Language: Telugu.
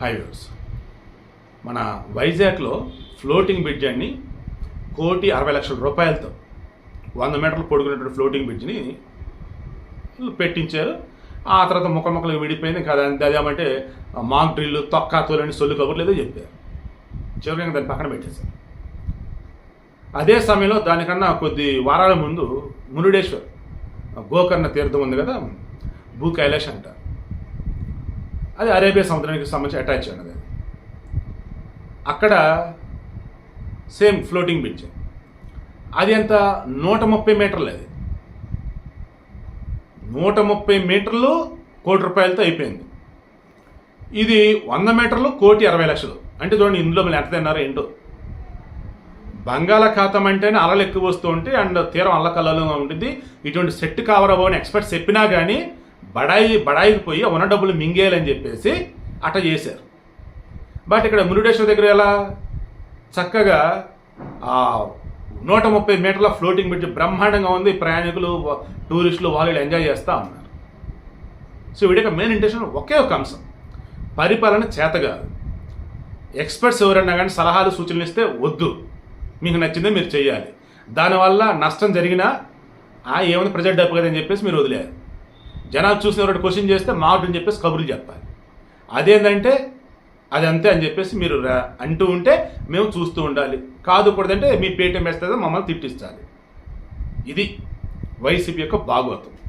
హైవేస్. మన వైజాగ్లో ఫ్లోటింగ్ బ్రిడ్జ్ అని కోటి అరవై లక్షల రూపాయలతో వంద మీటర్లు పొడుగునటువంటి ఫ్లోటింగ్ బ్రిడ్జ్ని పెట్టించారు. ఆ తర్వాత ముక్క ముక్కలు విడిపోయింది కదా అదేమంటే మాక్ డ్రిల్లు తొక్క తోలని సొల్లు కబుర్లు ఏదో చెప్పారు. చివరికి దాన్ని పక్కన పెట్టేశారు. అదే సమయంలో దానికన్నా కొద్ది వారాల ముందు మురుడేశ్వర్ గోకర్ణ తీర్థం ఉంది కదా భూ కైలాష్ అంటారు అది అరేబియా సముద్రానికి సంబంధించి అటాచ్ అయినది అది అక్కడ సేమ్ ఫ్లోటింగ్ బ్రిడ్జ్ అది ఎంత? నూట ముప్పై మీటర్లు అది. నూట ముప్పై మీటర్లు కోటి రూపాయలతో అయిపోయింది. ఇది వంద మీటర్లు కోటి అరవై లక్షలు. అంటే చూడండి ఇందులో మళ్ళీ ఎంత తిన్నారో ఏంటో. బంగాళాఖాతం అంటేనే అలలు ఎక్కువ వస్తూ ఉంటే అండ్ తీరం అల్లకల్లలో ఉంటుంది. ఇటువంటి సెట్ కావరబో అని ఎక్స్పర్ట్స్ చెప్పినా కానీ బడాయి బడాయికి పోయి ఉన్న డబ్బులు మింగేయాలని చెప్పేసి అట చేశారు. బట్ ఇక్కడ మురుడేశ్వర దగ్గర ఎలా? చక్కగా ఆ నూట ముప్పై మీటర్ల ఫ్లోటింగ్ బ్రిడ్జ్ బ్రహ్మాండంగా ఉంది. ప్రయాణికులు టూరిస్టులు వాళ్ళు ఎంజాయ్ చేస్తూ ఉన్నారు. సో వీడికి మెయిన్ ఇంటెన్షన్ ఒకే ఒక అంశం. పరిపాలన చేత కాదు ఎక్స్పర్ట్స్ ఎవరన్నా కానీ సలహాలు సూచనలు ఇస్తే వద్దు. మీకు నచ్చిందే మీరు చేయాలి దానివల్ల నష్టం జరిగినా ఆ ఏమైనా ప్రజెంట్ డబ్బు కదా అని చెప్పేసి మీరు వదిలేరు జనాలు చూసిన ఒకటి క్వశ్చన్ చేస్తే మాకు అని చెప్పేసి కబుర్లు చెప్పాలి. అదేంటంటే అది అంతే అని చెప్పేసి మీరు రా- అంటూ ఉంటే మేము చూస్తూ ఉండాలి. కాదు కూడదంటే మీ పేటీఎం వేస్తే మమ్మల్ని తిట్టించాలి. ఇది వైసీపీ యొక్క భాగవతం